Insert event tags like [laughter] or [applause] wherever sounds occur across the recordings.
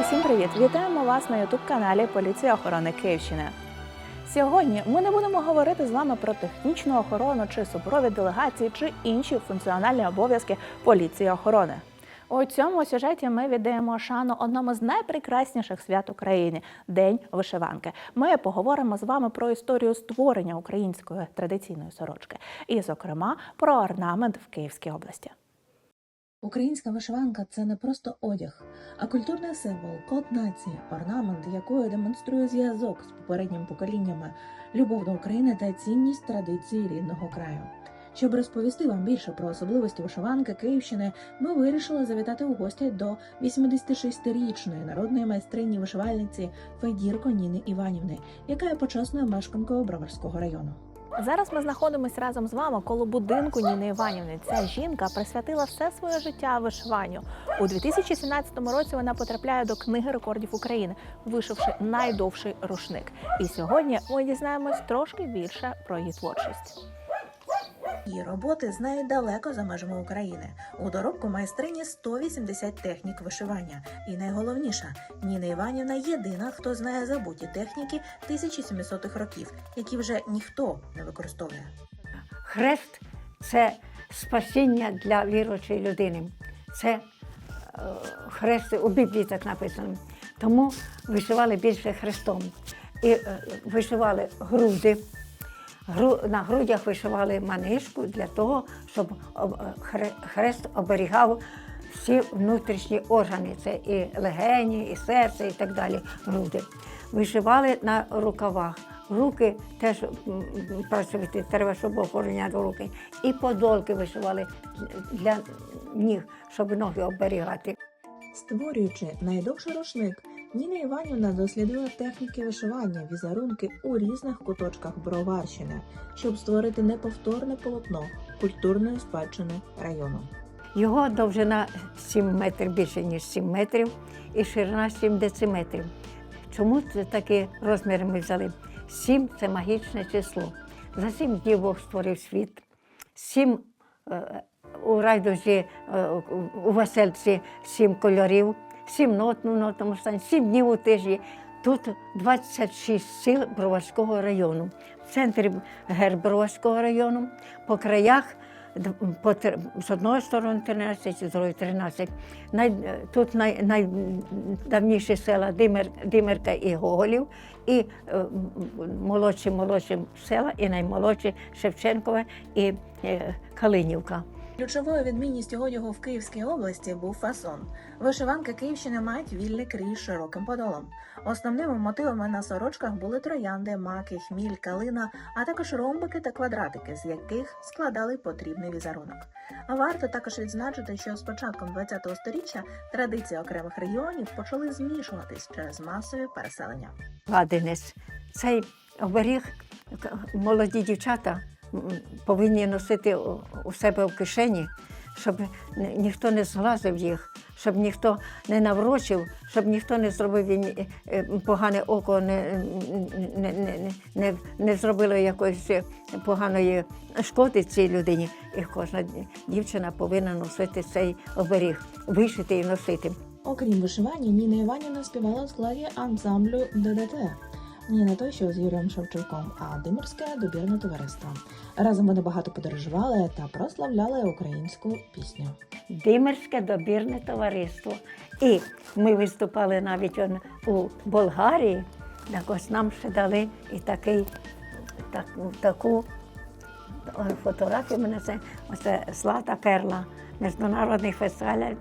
Усім привіт! Вітаємо вас на ютуб-каналі Поліція охорони Київщини. Сьогодні ми не будемо говорити з вами про технічну охорону чи супровід делегації чи інші функціональні обов'язки поліції охорони. У цьому сюжеті ми віддаємо шану одному з найпрекрасніших свят України День вишиванки. Ми поговоримо з вами про історію створення української традиційної сорочки і, зокрема, про орнамент в Київській області. Українська вишиванка це не просто одяг, а культурний символ, код нації, орнамент, якою демонструє зв'язок з попередніми поколіннями, любов до України та цінність традиції рідного краю. Щоб розповісти вам більше про особливості вишиванки Київщини, ми вирішили завітати у гості до 86-річної народної майстрині вишивальниці Федірко Ніни Іванівни, яка є почесною мешканкою Броварського району. Зараз ми знаходимося разом з вами коло будинку Ніни Іванівни. Ця жінка присвятила все своє життя вишиванню. У 2017 році вона потрапляє до книги рекордів України, вишивши найдовший рушник. І сьогодні ми дізнаємось трошки більше про її творчість. Її роботи знають далеко за межами України. У доробку майстрині 180 технік вишивання. І найголовніше, Ніна Іванівна єдина, хто знає забуті техніки 1700-х років, які вже ніхто не використовує. Хрест це спасіння для віруючої людини. Це е, хрест у Біблії так написано. Тому вишивали більше хрестом. І е, вишивали груди. На грудях вишивали манишку для того, щоб об- е, хре- хрест оберігав всі внутрішні органи. Це і легені, і серце, і так далі. Груди. Вишивали на рукавах. Руки теж працювати, треба, щоб охороняти руки. І подолки вишивали для ніг, щоб ноги оберігати. Створюючи найдовший рушник, Ніна Іванівна дослідила техніки вишивання, візерунки у різних куточках Броварщини, щоб створити неповторне полотно культурної спадщини району. Його довжина 7 метрів більше, ніж 7 метрів, і ширина 7 дециметрів. Чому це такі розміри ми взяли? 7 – це магічне число. За 7 днів Бог створив світ. 7 е, у райдужі, е, у весельці 7 кольорів, 7 нот ну, нотному стані, 7 днів у тижні. Тут 26 сіл Броварського району. В центрі герб району, по краях по, з одної сторони 13, з другої 13. Най, тут най, найдавніші села Димир, Димирка і Гоголів, і е, молодші молодші села, і наймолодші Шевченкове і е, Калинівка. Ключовою відмінністю одягу в Київській області був фасон. Вишиванки Київщини мають вільний крій широким подолом. Основними мотивами на сорочках були троянди, маки, хміль, калина, а також ромбики та квадратики, з яких складали потрібний візерунок. Варто також відзначити, що з початком ХХ століття традиції окремих регіонів почали змішуватись через масові переселення. Ладенець. Цей оберіг молоді дівчата повинні носити у- себе в кишені, щоб ніхто не зглазив їх, щоб ніхто не наврочив, щоб ніхто не зробив ні- е, погане око, не, не, не, не, не, не зробило якоїсь е, поганої шкоди цій людині. І кожна дівчина повинна носити цей оберіг, вишити і носити. Окрім вишивання, Ніна Іванівна співала у складі ансамблю ДДТ. Ні, не той, що з Юрієм Шевчуком, а Димирське добірне товариство. Разом вони багато подорожували та прославляли українську пісню. Димирське добірне товариство. І ми виступали навіть у Болгарії. Так ось нам ще дали і такий, так, таку фотографію. Мене це оце Злата Перла, міжнародний фестиваль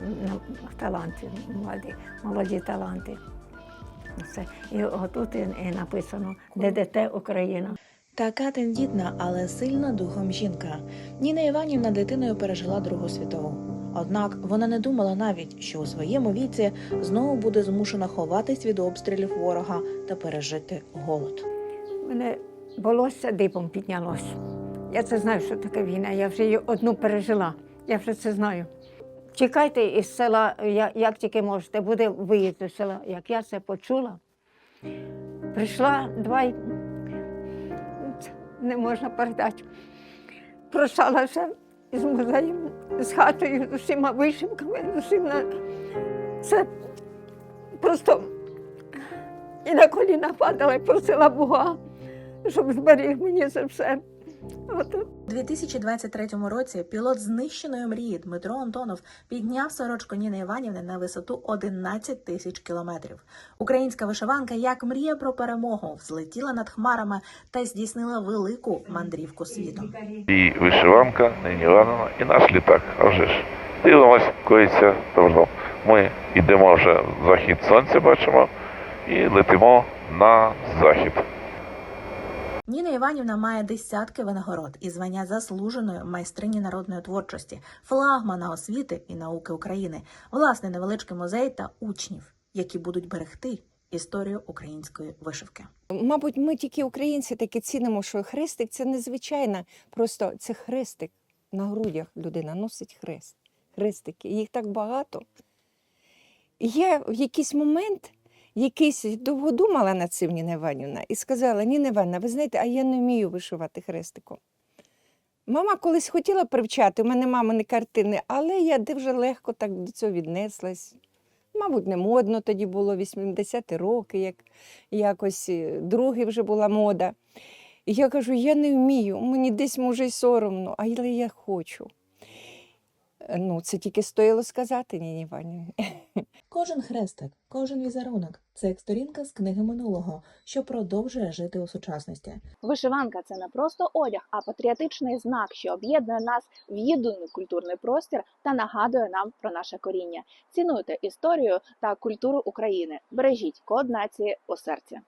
талантів, молоді, молоді таланти. Це. І отут і, написано ДДТ Україна. Така тендітна, але сильна духом жінка. Ніна Іванівна дитиною пережила Другу світову. Однак вона не думала навіть, що у своєму віці знову буде змушена ховатись від обстрілів ворога та пережити голод. мене волосся дибом піднялось. Я це знаю, що таке війна. Я вже її одну пережила. Я вже це знаю. Тікайте із села, як тільки можете, буде виїзд з села. Як я це почула, прийшла два не можна передати. Прощалася з музеєм, з хатою, з усіма вишивками, з усім на це просто і на коліна падала і просила Бога, щоб зберіг мені це все. У 2023 році пілот знищеної мрії Дмитро Антонов підняв сорочку Ніни Іванівни на висоту 11 тисяч кілометрів. Українська вишиванка, як мрія про перемогу, взлетіла над хмарами та здійснила велику мандрівку світом. І вишиванка, нині Івановна, і наш літак. А вже ж. Дивимось, коїться добро. Ми йдемо вже в захід сонця, бачимо, і летимо на захід. Ніна Іванівна має десятки винагород і звання заслуженої майстрині народної творчості, флагмана освіти і науки України, власний невеличкий музей та учнів, які будуть берегти історію української вишивки. Мабуть, ми тільки українці таки цінимо, що хрестик це незвичайно, просто це хрестик. На грудях людина носить хрест. Хрестики. Їх так багато. Я в якийсь момент якийсь довго думала над цим Ніна Іванівна і сказала: Ніна Іванівна, ви знаєте, а я не вмію вишивати хрестиком. Мама колись хотіла привчати, у мене мамини картини, але я дуже легко так до цього віднеслась. Мабуть, не модно тоді було 80-ті роки, як якось е, другі вже була мода. І я кажу, я не вмію, мені десь може й соромно, але я хочу. Е, Ну, це тільки стоїло сказати Ніні Іванівні. [laughs] Кожен хрестик, кожен візерунок це як сторінка з книги минулого, що продовжує жити у сучасності. Вишиванка це не просто одяг, а патріотичний знак, що об'єднує нас в єдиний культурний простір та нагадує нам про наше коріння. Цінуйте історію та культуру України. Бережіть код нації у серці.